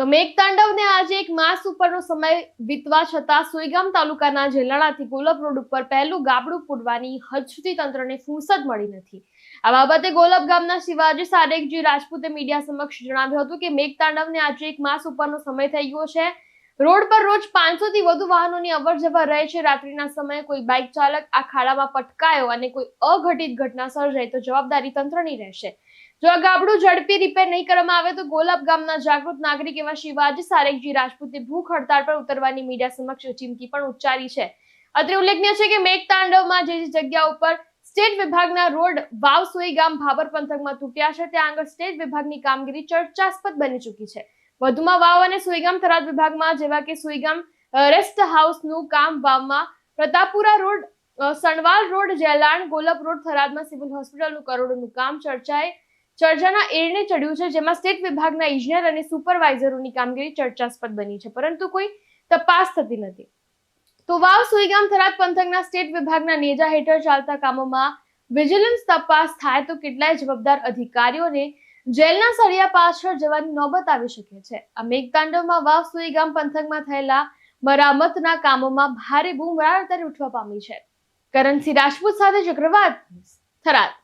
તો મેઘતાંડવને આજે એક માસ ઉપરનો સમય વીતવા છતાં સુઈગામ તાલુકાના જેલાણાથી ગોલપ રોડ ઉપર પહેલું ગાબડું પૂરવાની હજ તંત્રને ફુરસદ મળી નથી. આ બાબતે ગોલપ ગામના શિવાજી સારેકજી રાજપૂતે મીડિયા સમક્ષ જણાવ્યું હતું કે મેઘતાંડવને આજે એક માસ ઉપરનો સમય થઈ ગયો છે. રોડ પર રોજ પાંચસો થી વધુ વાહનોની અવર જવર રહે છે. રાત્રિના સમયે કોઈ બાઇક ચાલક આ ખાડામાં પટકાયો અને કોઈ અઘટિત ઘટના સર્જાય તો જવાબદારી તંત્રની રહેશે. જો આ ગાબડું ઝડપી રિપેર નહીં કરવામાં આવે તો ગોલાબ ગામના જાગૃત નાગરિક એવા શિવાજી સારેકજી રાજપૂતે ભૂખ હડતાળ પર ઉતરવાની મીડિયા સમક્ષ ચીમકી પણ ઉચ્ચારી છે. અત્રે ઉલ્લેખનીય છે કે મેઘતાંડવમાં જે જે જગ્યા ઉપર સ્ટેટ વિભાગના રોડ વાવસોઈ ગામ ભાબર પંથકમાં તૂટ્યા છે, ત્યાં આગળ સ્ટેટ વિભાગની કામગીરી ચર્ચાસ્પદ બની ચૂકી છે. વધુમાં વાવ અને સુઈગામ થરાદ વિભાગમાં, જેવા કે સુઈગામ રેસ્ટ હાઉસનું કામ વાવમાં, Pratappura road Sanwal road, Jelan, Golap road થરાદમાં civil હોસ્પિટલનું કરોડોનું કામ ચર્ચાએ ચર્ચાના એરને ચડ્યું છે, જેમાં સ્ટેટ વિભાગના ઇજનેર અને સુપરવાઇઝરોની કામગીરી ચર્ચાસ્પદ બની છે, પરંતુ કોઈ તપાસ થતી નથી. તો વાવ, સુઈગામ, થરાદ પંથકના સ્ટેટ વિભાગના નેજા હેઠળ ચાલતા કામોમાં વિજિલન્સ તપાસ થાય તો કેટલાય જવાબદાર અધિકારીઓને જેલના સળિયા પાછળ જવાની નોબત આવી શકે છે. આ મેઘતાંડવમાં વાવ સુઈગામ પંથકમાં થયેલા મરામતના કામોમાં ભારે બૂમરાળ ઉઠવા પામી છે. કરણસિંહ રાજપૂત સાથે ચક્રવાત થરાદ.